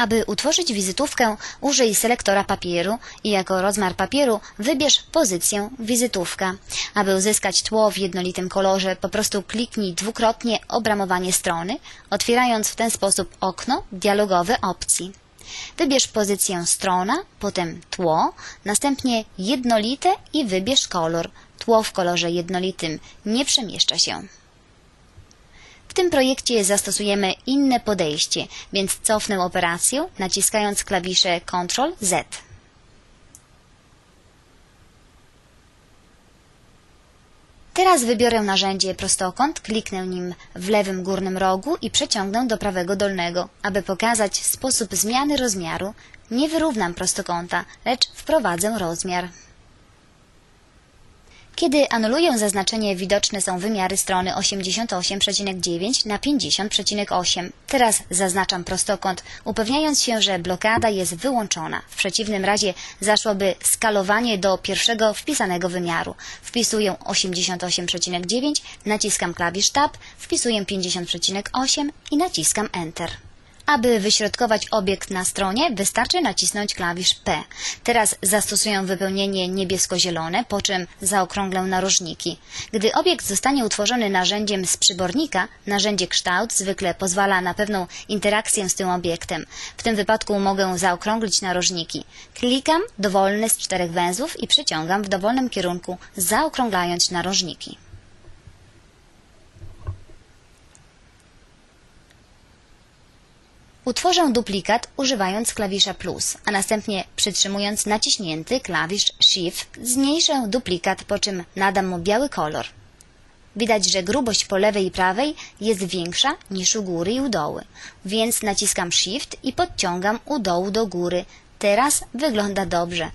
Aby utworzyć wizytówkę, użyj selektora papieru i jako rozmiar papieru wybierz pozycję wizytówka. Aby uzyskać tło w jednolitym kolorze, po prostu kliknij dwukrotnie obramowanie strony, otwierając w ten sposób okno dialogowe opcji. Wybierz pozycję strona, potem tło, następnie jednolite i wybierz kolor. Tło w kolorze jednolitym nie przemieszcza się. W tym projekcie zastosujemy inne podejście, więc cofnę operację naciskając klawisze Ctrl Z. Teraz wybiorę narzędzie prostokąt, kliknę nim w lewym górnym rogu i przeciągnę do prawego dolnego. Aby pokazać sposób zmiany rozmiaru, nie wyrównam prostokąta, lecz wprowadzę rozmiar. Kiedy anuluję zaznaczenie, widoczne są wymiary strony 88,9 na 50,8. Teraz zaznaczam prostokąt, upewniając się, że blokada jest wyłączona. W przeciwnym razie zaszłoby skalowanie do pierwszego wpisanego wymiaru. Wpisuję 88,9, naciskam klawisz Tab, wpisuję 50,8 i naciskam Enter. Aby wyśrodkować obiekt na stronie, wystarczy nacisnąć klawisz P. Teraz zastosuję wypełnienie niebiesko-zielone, po czym zaokrąglę narożniki. Gdy obiekt zostanie utworzony narzędziem z przybornika, narzędzie kształt zwykle pozwala na pewną interakcję z tym obiektem. W tym wypadku mogę zaokrąglić narożniki. Klikam dowolny z czterech węzłów i przeciągam w dowolnym kierunku, zaokrąglając narożniki. Utworzę duplikat używając klawisza plus, a następnie przytrzymując naciśnięty klawisz Shift zmniejszę duplikat, po czym nadam mu biały kolor. Widać, że grubość po lewej i prawej jest większa niż u góry i u dołu, więc naciskam Shift i podciągam u dołu do góry. Teraz wygląda dobrze.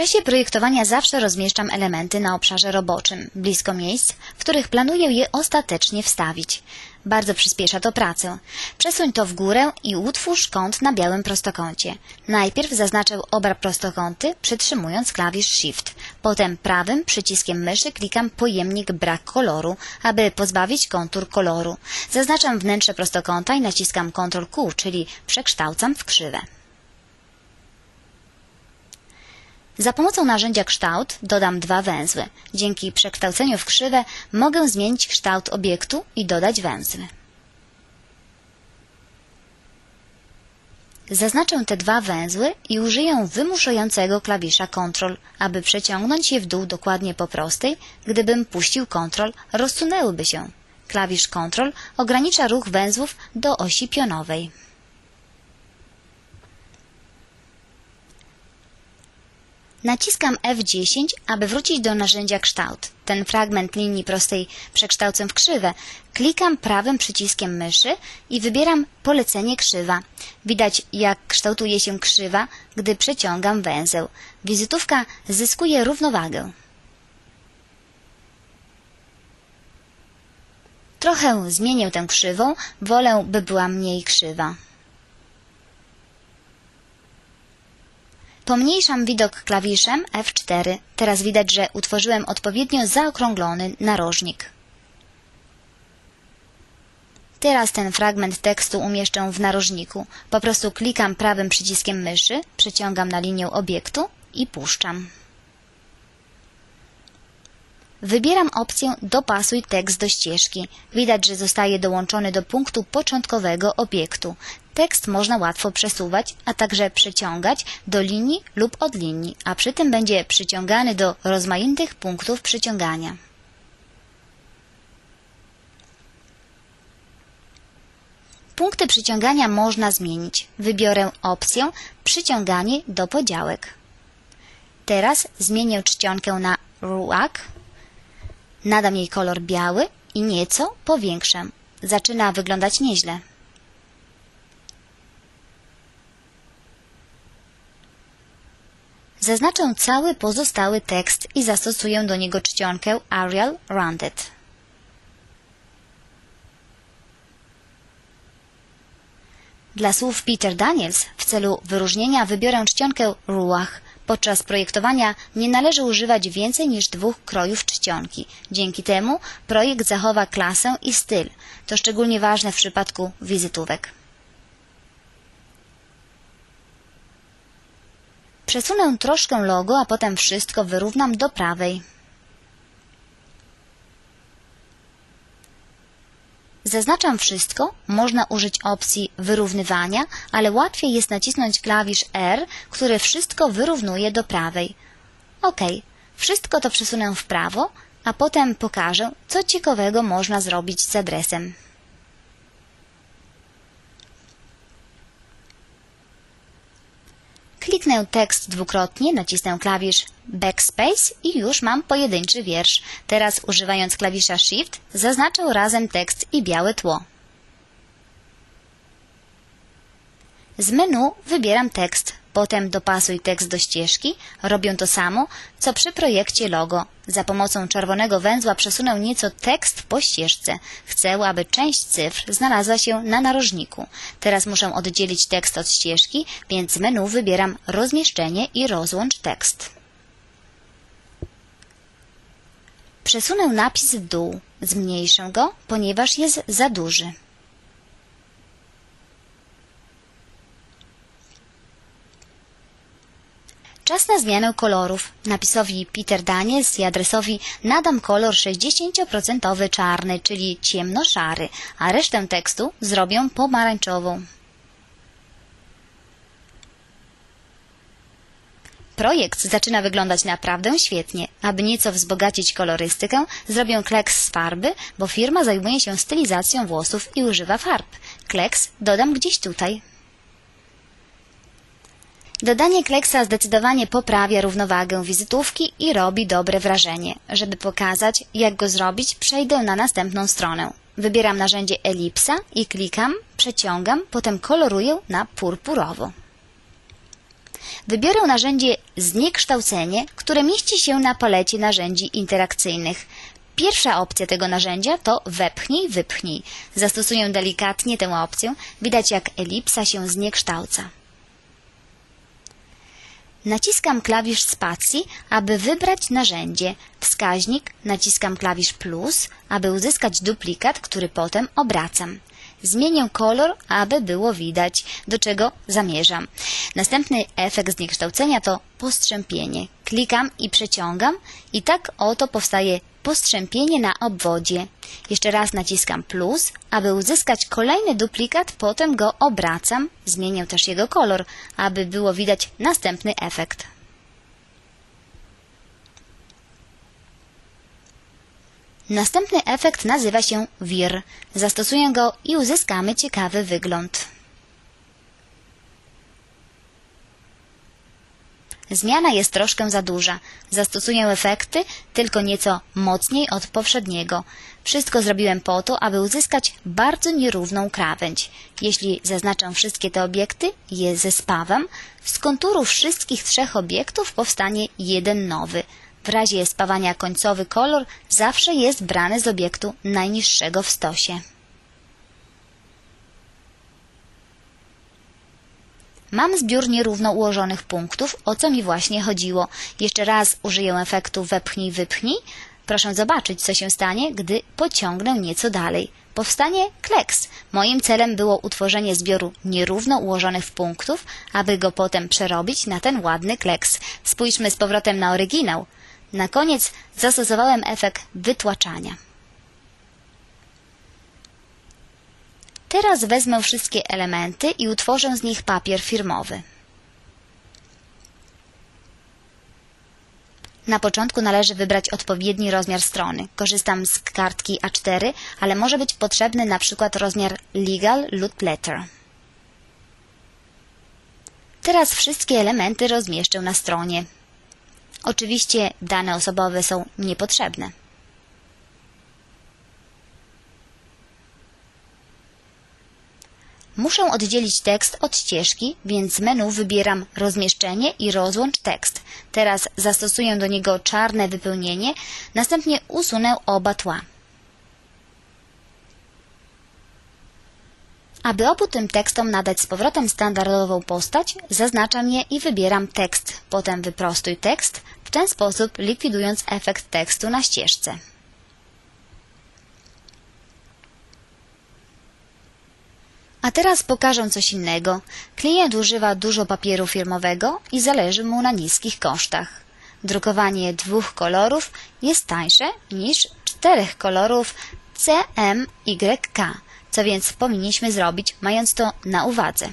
Czasie projektowania zawsze rozmieszczam elementy na obszarze roboczym, blisko miejsc, w których planuję je ostatecznie wstawić. Bardzo przyspiesza to pracę. Przesuń to w górę i utwórz kąt na białym prostokącie. Najpierw zaznaczę oba prostokąty, przytrzymując klawisz Shift. Potem prawym przyciskiem myszy klikam pojemnik brak koloru, aby pozbawić kontur koloru. Zaznaczam wnętrze prostokąta i naciskam Ctrl Q, czyli przekształcam w krzywe. Za pomocą narzędzia kształt dodam dwa węzły. Dzięki przekształceniu w krzywe mogę zmienić kształt obiektu i dodać węzły. Zaznaczę te dwa węzły i użyję wymuszającego klawisza Ctrl, aby przeciągnąć je w dół dokładnie po prostej. Gdybym puścił Ctrl, rozsunęłyby się. Klawisz Ctrl ogranicza ruch węzłów do osi pionowej. Naciskam F10, aby wrócić do narzędzia kształt. Ten fragment linii prostej przekształcę w krzywę. Klikam prawym przyciskiem myszy i wybieram polecenie krzywa. Widać jak kształtuje się krzywa, gdy przeciągam węzeł. Wizytówka zyskuje równowagę. Trochę zmienię tę krzywą, wolę by była mniej krzywa. Pomniejszam widok klawiszem F4. Teraz widać, że utworzyłem odpowiednio zaokrąglony narożnik. Teraz ten fragment tekstu umieszczę w narożniku. Po prostu klikam prawym przyciskiem myszy, przeciągam na linię obiektu i puszczam. Wybieram opcję Dopasuj tekst do ścieżki. Widać, że zostaje dołączony do punktu początkowego obiektu. Tekst można łatwo przesuwać, a także przyciągać do linii lub od linii, a przy tym będzie przyciągany do rozmaitych punktów przyciągania. Punkty przyciągania można zmienić. Wybiorę opcję Przyciąganie do podziałek. Teraz zmienię czcionkę na RUAK Nadam jej kolor biały i nieco powiększę. Zaczyna wyglądać nieźle. Zaznaczę cały pozostały tekst i zastosuję do niego czcionkę Arial Rounded. Dla słów Peter Daniels w celu wyróżnienia wybiorę czcionkę Ruach Podczas projektowania nie należy używać więcej niż dwóch krojów czcionki. Dzięki temu projekt zachowa klasę i styl. To szczególnie ważne w przypadku wizytówek. Przesunę troszkę logo, a potem wszystko wyrównam do prawej. Zaznaczam wszystko, można użyć opcji wyrównywania, ale łatwiej jest nacisnąć klawisz R, który wszystko wyrównuje do prawej. OK, wszystko to przesunę w prawo, a potem pokażę, co ciekawego można zrobić z adresem. Kliknę tekst dwukrotnie, nacisnę klawisz Backspace i już mam pojedynczy wiersz. Teraz używając klawisza Shift zaznaczę razem tekst i białe tło. Z menu wybieram tekst, potem dopasuj tekst do ścieżki. Robię to samo, co przy projekcie logo. Za pomocą czerwonego węzła przesunę nieco tekst po ścieżce. Chcę, aby część cyfr znalazła się na narożniku. Teraz muszę oddzielić tekst od ścieżki, więc z menu wybieram rozmieszczenie i rozłącz tekst. Przesunę napis w dół. Zmniejszę go, ponieważ jest za duży. Czas na zmianę kolorów. Napisowi Peter Daniels i adresowi nadam kolor 60% czarny, czyli ciemno-szary, a resztę tekstu zrobię pomarańczową. Projekt zaczyna wyglądać naprawdę świetnie. Aby nieco wzbogacić kolorystykę, zrobię kleks z farby, bo firma zajmuje się stylizacją włosów i używa farb. Kleks dodam gdzieś tutaj. Dodanie kleksa zdecydowanie poprawia równowagę wizytówki i robi dobre wrażenie. Żeby pokazać, jak go zrobić, przejdę na następną stronę. Wybieram narzędzie elipsa i klikam, przeciągam, potem koloruję na purpurowo. Wybiorę narzędzie Zniekształcenie, które mieści się na palecie narzędzi interakcyjnych. Pierwsza opcja tego narzędzia to wepchnij, wypchnij. Zastosuję delikatnie tę opcję. Widać jak elipsa się zniekształca. Naciskam klawisz spacji, aby wybrać narzędzie. Wskaźnik naciskam klawisz plus, aby uzyskać duplikat, który potem obracam. Zmienię kolor, aby było widać, do czego zamierzam. Następny efekt zniekształcenia to postrzępienie. Klikam i przeciągam i tak oto powstaje postrzępienie na obwodzie. Jeszcze raz naciskam plus, aby uzyskać kolejny duplikat, potem go obracam, zmienię też jego kolor, aby było widać następny efekt. Następny efekt nazywa się wir. Zastosuję go i uzyskamy ciekawy wygląd. Zmiana jest troszkę za duża. Zastosuję efekty tylko nieco mocniej od poprzedniego. Wszystko zrobiłem po to, aby uzyskać bardzo nierówną krawędź. Jeśli zaznaczę wszystkie te obiekty, je zespawam, z konturów wszystkich trzech obiektów powstanie jeden nowy. W razie spawania końcowy kolor zawsze jest brany z obiektu najniższego w stosie. Mam zbiór nierówno ułożonych punktów, o co mi właśnie chodziło. Jeszcze raz użyję efektu wepchnij, wypchnij. Proszę zobaczyć, co się stanie, gdy pociągnę nieco dalej. Powstanie kleks. Moim celem było utworzenie zbioru nierówno ułożonych punktów, aby go potem przerobić na ten ładny kleks. Spójrzmy z powrotem na oryginał. Na koniec zastosowałem efekt wytłaczania. Teraz wezmę wszystkie elementy i utworzę z nich papier firmowy. Na początku należy wybrać odpowiedni rozmiar strony. Korzystam z kartki A4, ale może być potrzebny na przykład rozmiar Legal lub Letter. Teraz wszystkie elementy rozmieszczę na stronie. Oczywiście dane osobowe są niepotrzebne. Muszę oddzielić tekst od ścieżki, więc z menu wybieram rozmieszczenie i rozłącz tekst. Teraz zastosuję do niego czarne wypełnienie, następnie usunę oba tła. Aby obu tym tekstom nadać z powrotem standardową postać, zaznaczam je i wybieram tekst, potem wyprostuj tekst, w ten sposób likwidując efekt tekstu na ścieżce. A teraz pokażę coś innego. Klient używa dużo papieru firmowego i zależy mu na niskich kosztach. Drukowanie dwóch kolorów jest tańsze niż czterech kolorów CMYK, co więc powinniśmy zrobić, mając to na uwadze.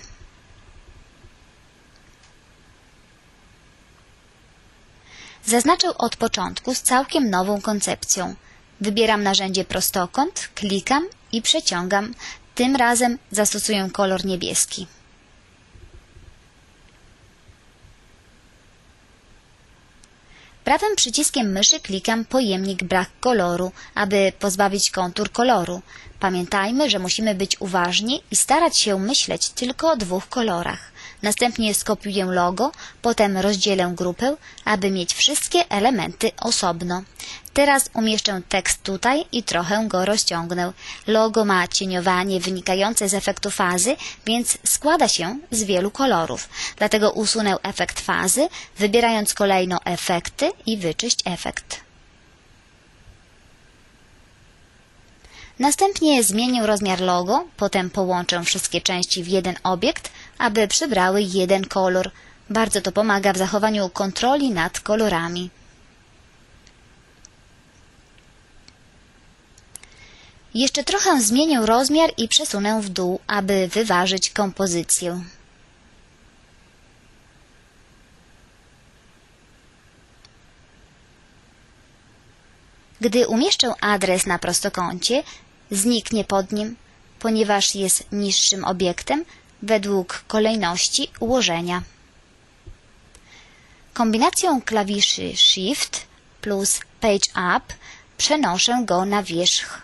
Zaznaczę od początku z całkiem nową koncepcją. Wybieram narzędzie prostokąt, klikam i przeciągam. Tym razem zastosuję kolor niebieski. Prawym przyciskiem myszy klikam pojemnik brak koloru, aby pozbawić kontur koloru. Pamiętajmy, że musimy być uważni i starać się myśleć tylko o dwóch kolorach. Następnie skopiuję logo, potem rozdzielę grupę, aby mieć wszystkie elementy osobno. Teraz umieszczę tekst tutaj i trochę go rozciągnę. Logo ma cieniowanie wynikające z efektu fazy, więc składa się z wielu kolorów. Dlatego usunę efekt fazy, wybierając kolejno efekty i wyczyść efekt. Następnie zmienię rozmiar logo, potem połączę wszystkie części w jeden obiekt, aby przybrały jeden kolor. Bardzo to pomaga w zachowaniu kontroli nad kolorami. Jeszcze trochę zmienię rozmiar i przesunę w dół, aby wyważyć kompozycję. Gdy umieszczę adres na prostokącie, zniknie pod nim, ponieważ jest niższym obiektem według kolejności ułożenia. Kombinacją klawiszy Shift plus Page Up przenoszę go na wierzch.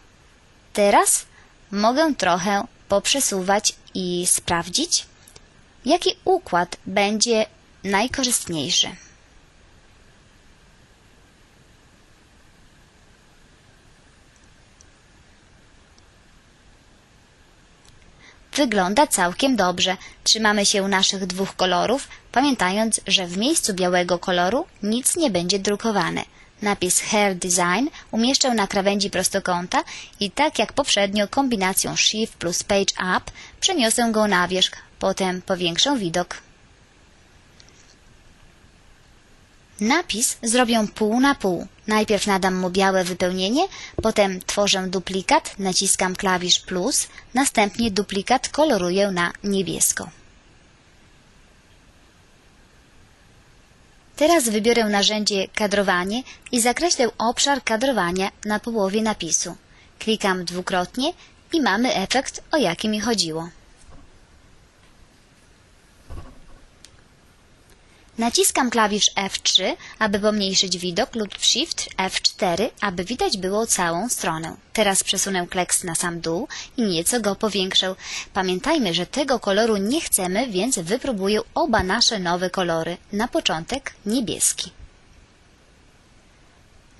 Teraz mogę trochę poprzesuwać i sprawdzić, jaki układ będzie najkorzystniejszy. Wygląda całkiem dobrze. Trzymamy się naszych dwóch kolorów, pamiętając, że w miejscu białego koloru nic nie będzie drukowane. Napis Hair Design umieszczę na krawędzi prostokąta i tak jak poprzednio kombinacją Shift plus Page Up przeniosę go na wierzch, potem powiększę widok. Napis zrobię pół na pół. Najpierw nadam mu białe wypełnienie, potem tworzę duplikat, naciskam klawisz plus, następnie duplikat koloruję na niebiesko. Teraz wybiorę narzędzie kadrowanie i zakreślę obszar kadrowania na połowie napisu. Klikam dwukrotnie i mamy efekt, o jaki mi chodziło. Naciskam klawisz F3, aby pomniejszyć widok lub Shift F4, aby widać było całą stronę. Teraz przesunę kleks na sam dół i nieco go powiększę. Pamiętajmy, że tego koloru nie chcemy, więc wypróbuję oba nasze nowe kolory. Na początek niebieski.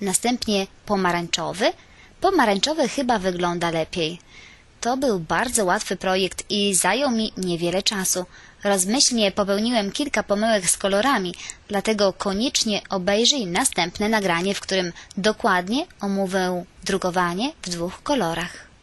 Następnie pomarańczowy. Pomarańczowy chyba wygląda lepiej. To był bardzo łatwy projekt i zajął mi niewiele czasu. Rozmyślnie popełniłem kilka pomyłek z kolorami, dlatego koniecznie obejrzyj następne nagranie, w którym dokładnie omówię drukowanie w dwóch kolorach.